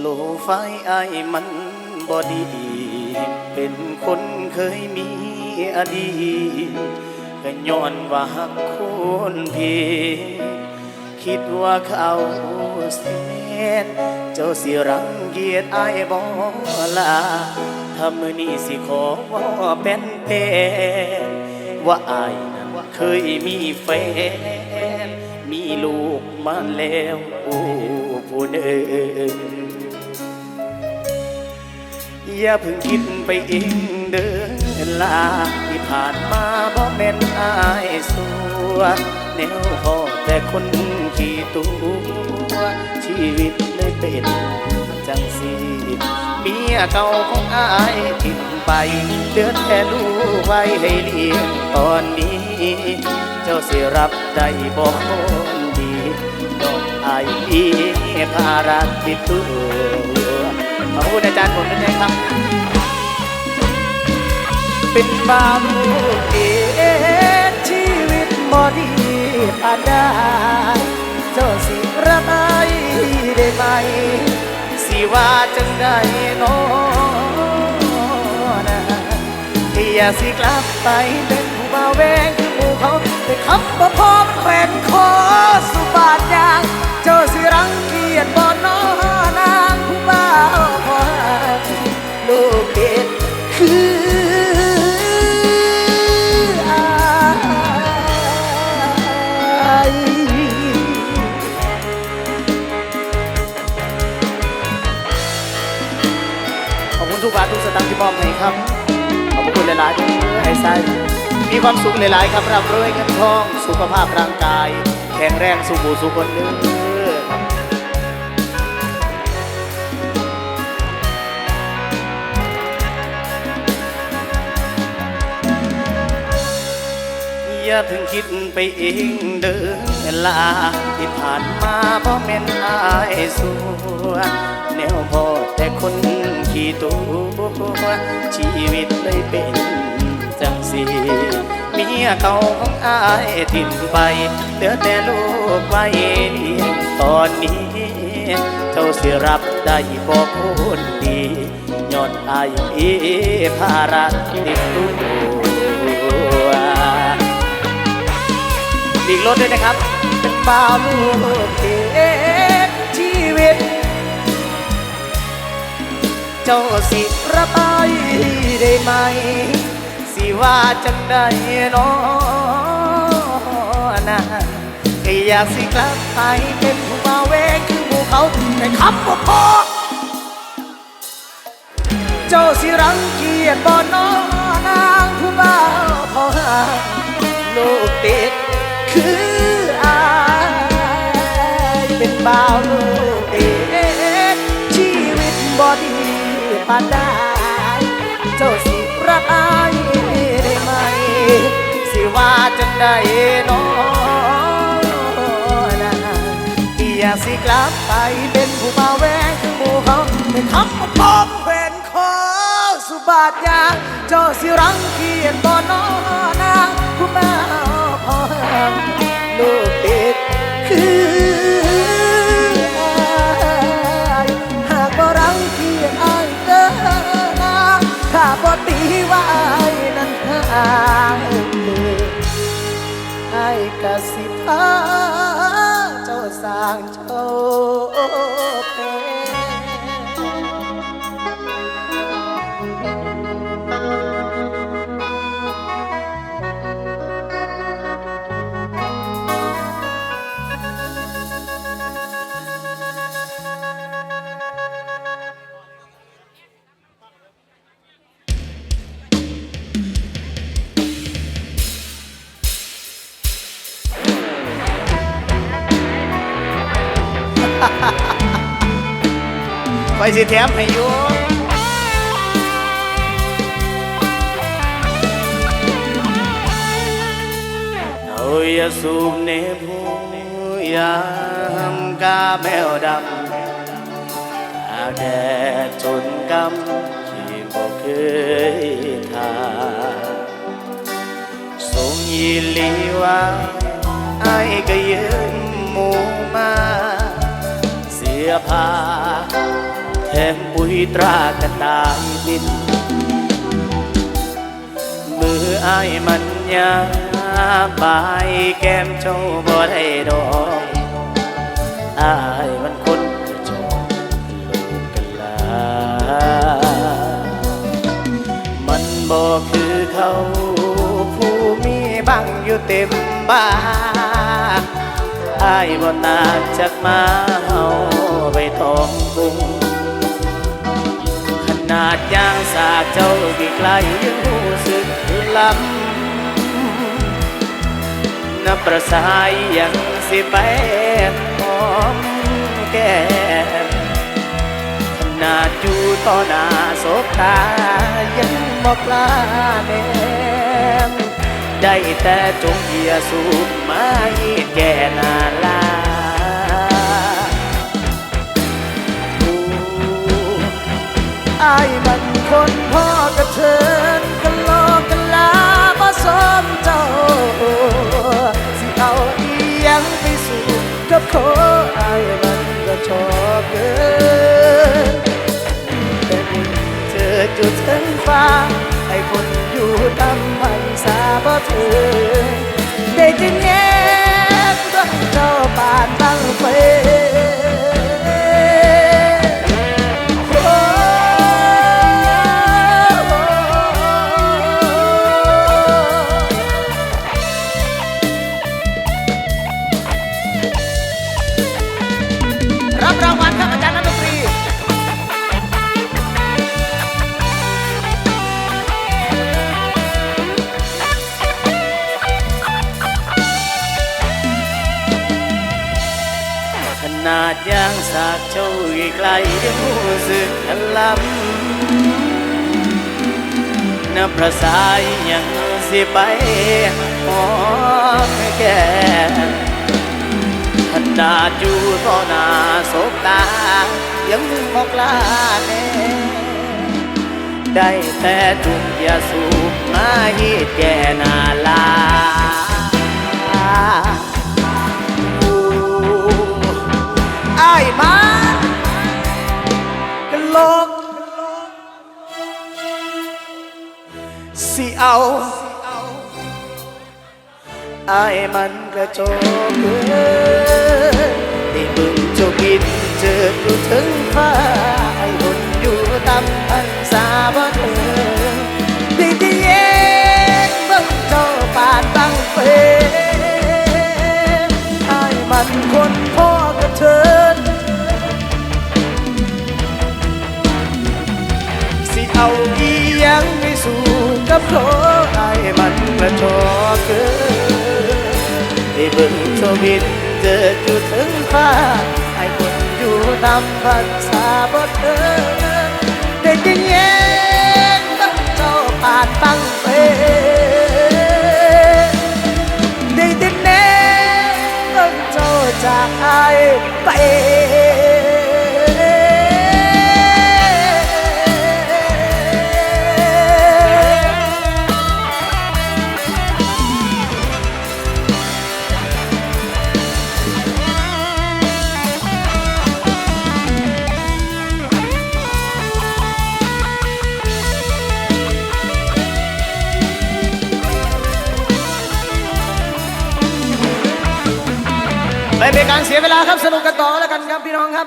โลไฟไอมันบอดี เป็นคนเคยมีอดีตก็ย้อนว่าหักคนพีคิดว่าเขาเสิแม่นเจ้าสิรังเกียจไอบอลาถ้ามือนี้สิขอว่าเป็นเพนว่าไอนั้นเคยมีแฟน มีลูกมาแล้ว โอ้ผู้เดิน อย่าเพิ่งคิดไปเองเดินลาที่ผ่านมาบ่แม่นอายสัวแนวพอแต่คนขี่ตัว ชีวิตเลยเป็นจังสีเมียเก่าของอายทิ้งไป เดือดแค่ลูกไว้ให้เลี้ยงตอนนี้ เจ้าสิรับได้บอกคนดีดอกอายมีภาระติดตัว ขอบคุณอาจารย์ผมด้วยนะครับ เป็นบาลูกเอชีวิตบอดีผ่านได้เจ้าสิระบายได้ไหม สิว่าจังได้นอนะอย่าสิกลับไปเป็นผู้มาวแวงคือหมู่เขาแต่คำบ่พ มอบให้ครับ ขอบคุณหลายๆที่ให้ใส่มีความสุขหลายๆครับร่ำรวยเงินทอง สุขภาพร่างกาย แข็งแรงสุขบูสุขคนเด้ออย่าเพิ่งคิดไปเองเดินลาที่ผ่านมาเพราะแม่นอายสัวแนวพอแต่คน ขี่ตัวชีวิตเลยเป็นจังสีเมียเก่าของอายทิ้งไปเหลือแต่ลูกไว้เลี้ยงตอนนี้เจ้าสิรับได้บอกคนดีย้อนอายมีภาระติดตัวอีกรถด้วยนะครับ เป็นบ่าวลูกเเจ้าสิระบายได้ไหม สิว่าจังได้นอนะก็อยากสิกลับไปเป็นผู้มาเวคือหมู่เขาแต่คำบ่พอเจ้าสิรังเกียจบ่นอ สิว่าจังได้น้อนะอยากสิกลับไปเป็นผู้มาแวงคือหมู่เขาเป็นคำว่าพบเป็นขอสุบาทยาเจ้าสิรังเกียจบ่นอนางผู้มาาสร้างโชค ไปสิแถมให้อยู่เอาอย่าสูบในผู้ยามกาแมวดำอาแดดจนกำที่บ่เคยทาทรงยีลีว่าไอ้ก็ยืมหมูมาเสียผ้า แถมปุ๋ยตรากระต่ายบิน มืออายมันยาบายแก้มเจ้าบ่ได้ดอกอายมันคนกระจอกลูกกะลา มันบ่คือเขาผู้มีบังอยู่เต็มบ้านอายบ่ตาจากมาเฮาไปทองกรุง นาดยางสากเจ้ากี่ไกลยังรู้สึกลำนับประสายยังสิไปหอมแก้มขนาดอยู่ต่อหน้าศพตายังบอกลาแนมได้แต่จงเยียสูบไม้แก่นาลา อายมันคนพ่อกระเทินกันลอกกันลาบ่สมเจ้า สิเอาอียังไปสู่กับขออายมันก็ชอบเกินแต่บุญเจอจุดถึงฟ้าให้คนอยู่ตำพันสาบ่ถึงได้จึงแย้มดวยเจ้าปานบังไฟ ไกลยังรู้สึกันลำนับประสายยังสิไปหอแก้มขนาดอยู่ต่อหน้าศพตา ยังบอกลาแน่ได้แต่จุงยาสูบมาให้แก่นาลาโอ้อ้มา สิเอาอายมันกระโจกเกินได้บึงจ้าบินเจออยู่ถึงฟ้าไอ้บนอยู่ตำพันสาบ่เธอได้ที่เย็นบิ่งเจ้าปานตั้งเฟอายมันคนพ่อกระเทินสิเอาอี กับโลกไอ้มันกระโชกเกินได้เบิ่งโชวินเจออยู่ถึงฟ้าไอ้คนอยู่ตามพันษาบ่เธอได้ยินเย็นตั้งเจ้าปานตั้งเปได้ติดแน่ตั้งเจ้าจากไอ้ไป สียเวลาครับสนุกกันต่อแล้วกันครับพี่น้องครับ